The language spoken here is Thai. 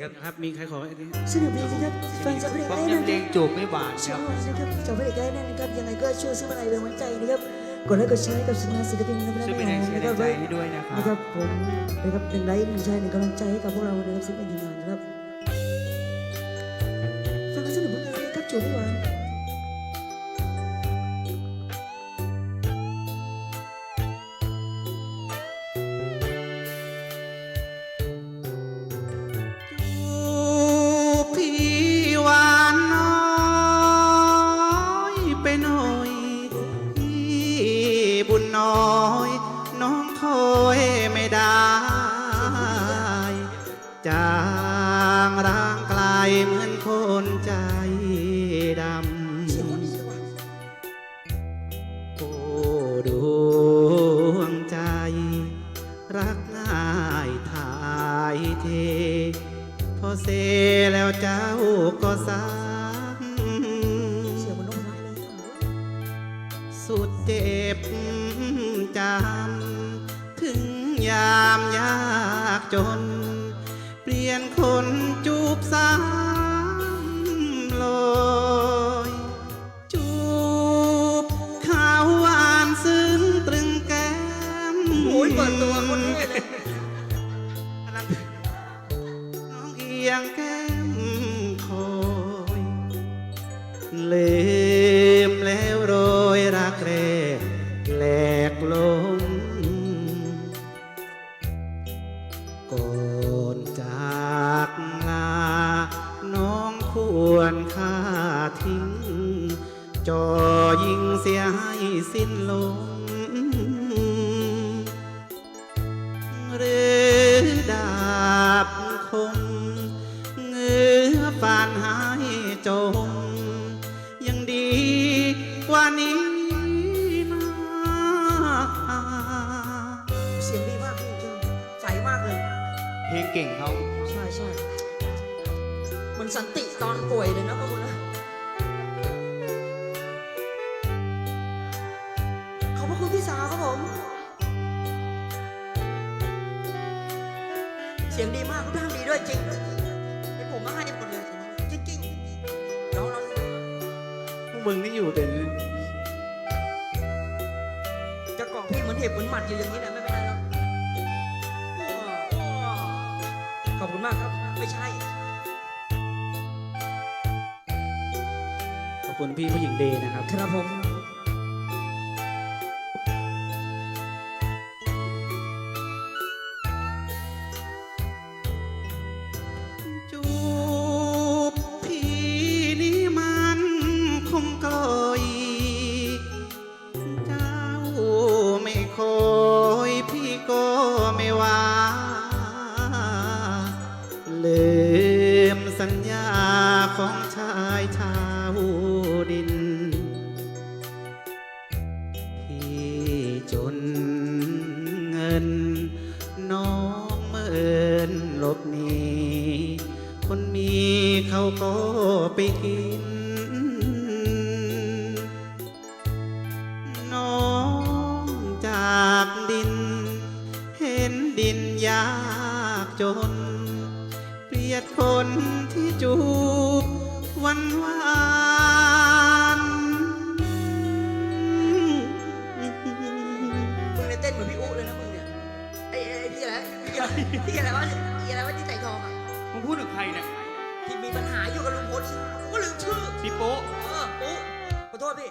ครับครับมีใครขอไอ้นี่สนุกดีนะครับฟังจากเพลงฟังได้ยังนะเพลงจูบไม่หวานชคอรับบนะครับจากเพลงได้นะครับยังไงก็ช่วยซื้อมาลัยเป็นกำลังใจนะครับกดไลค์กดแชร์ให้กับศิลปินศิลปินนะครับช่วยเป็นแรงเชียร์แรงใจให้ด้วยนะครันะคบรับผมนะครับเป็นไลค์หนึ่งใจหนึ่งกำลังใจให้กับพวกเรานะครับศิลปินทีมงานนะครับฟังกันสนุกมากเลยนะครับจูบไม่หวาน น้อย น้องคอยไม่ได้ จางร่างไกลเหมือนคนใจดำโอ้ดวงใจ รักง่ายถ่ายเท พอเซแล้วเจ้าก็สียงมันนกพนักเลยำสุดเจ็บ ยามยากจน เปลี่ยนคนจูบซ้ำลอยจูบขาวหวานซึ้งตรึงแก้มโอ้ยเปิดตัวคนนี้เลยน้องเอียงแก้ วรค่าทิ้ง จอยิงเสียให้สิ้นลมหรือดาบคมเงื้อฟานหายจม ยังดีกว่านี้นะเสียงดีมากพี่จริงใสมากเลย เพลงเก่งเขาใช่ใช่มันสันติ ตอนป่วยเลยนะพวกคุณนะขอบพระคุณพี่สาวครับผม เสียงดีมากรูปร่างดีด้วยจริงเป็นผมมาให้หมดเลยจริงจริงๆน้องเราพวกมึงนี่อยู่เป็นจะเกาะพี่เหมือนเห็บเหมือนหมัดอยู่อย่างนี้แหละไม่เป็นไรหรอกขอบคุณมากครับ ไม่ใช่ ขอบคุณพี่ผู้หญิงเดย์นะครับ ครับผม องเมินหลบหนีคนมีเขาก็ไปกิน น้องจากดิน เห็นดินยากจน เปรียดคนที่จูบวันวาน พี่อะไรวะพี่อะไรวะที่ใส่ทองอะมึงพูดถึงใครเนี่ยที่มีปัญหาอยู่กับลุงพลกูก็ลืมชื่อพี่โป๊ะเออปุ๊ขอโทษพี่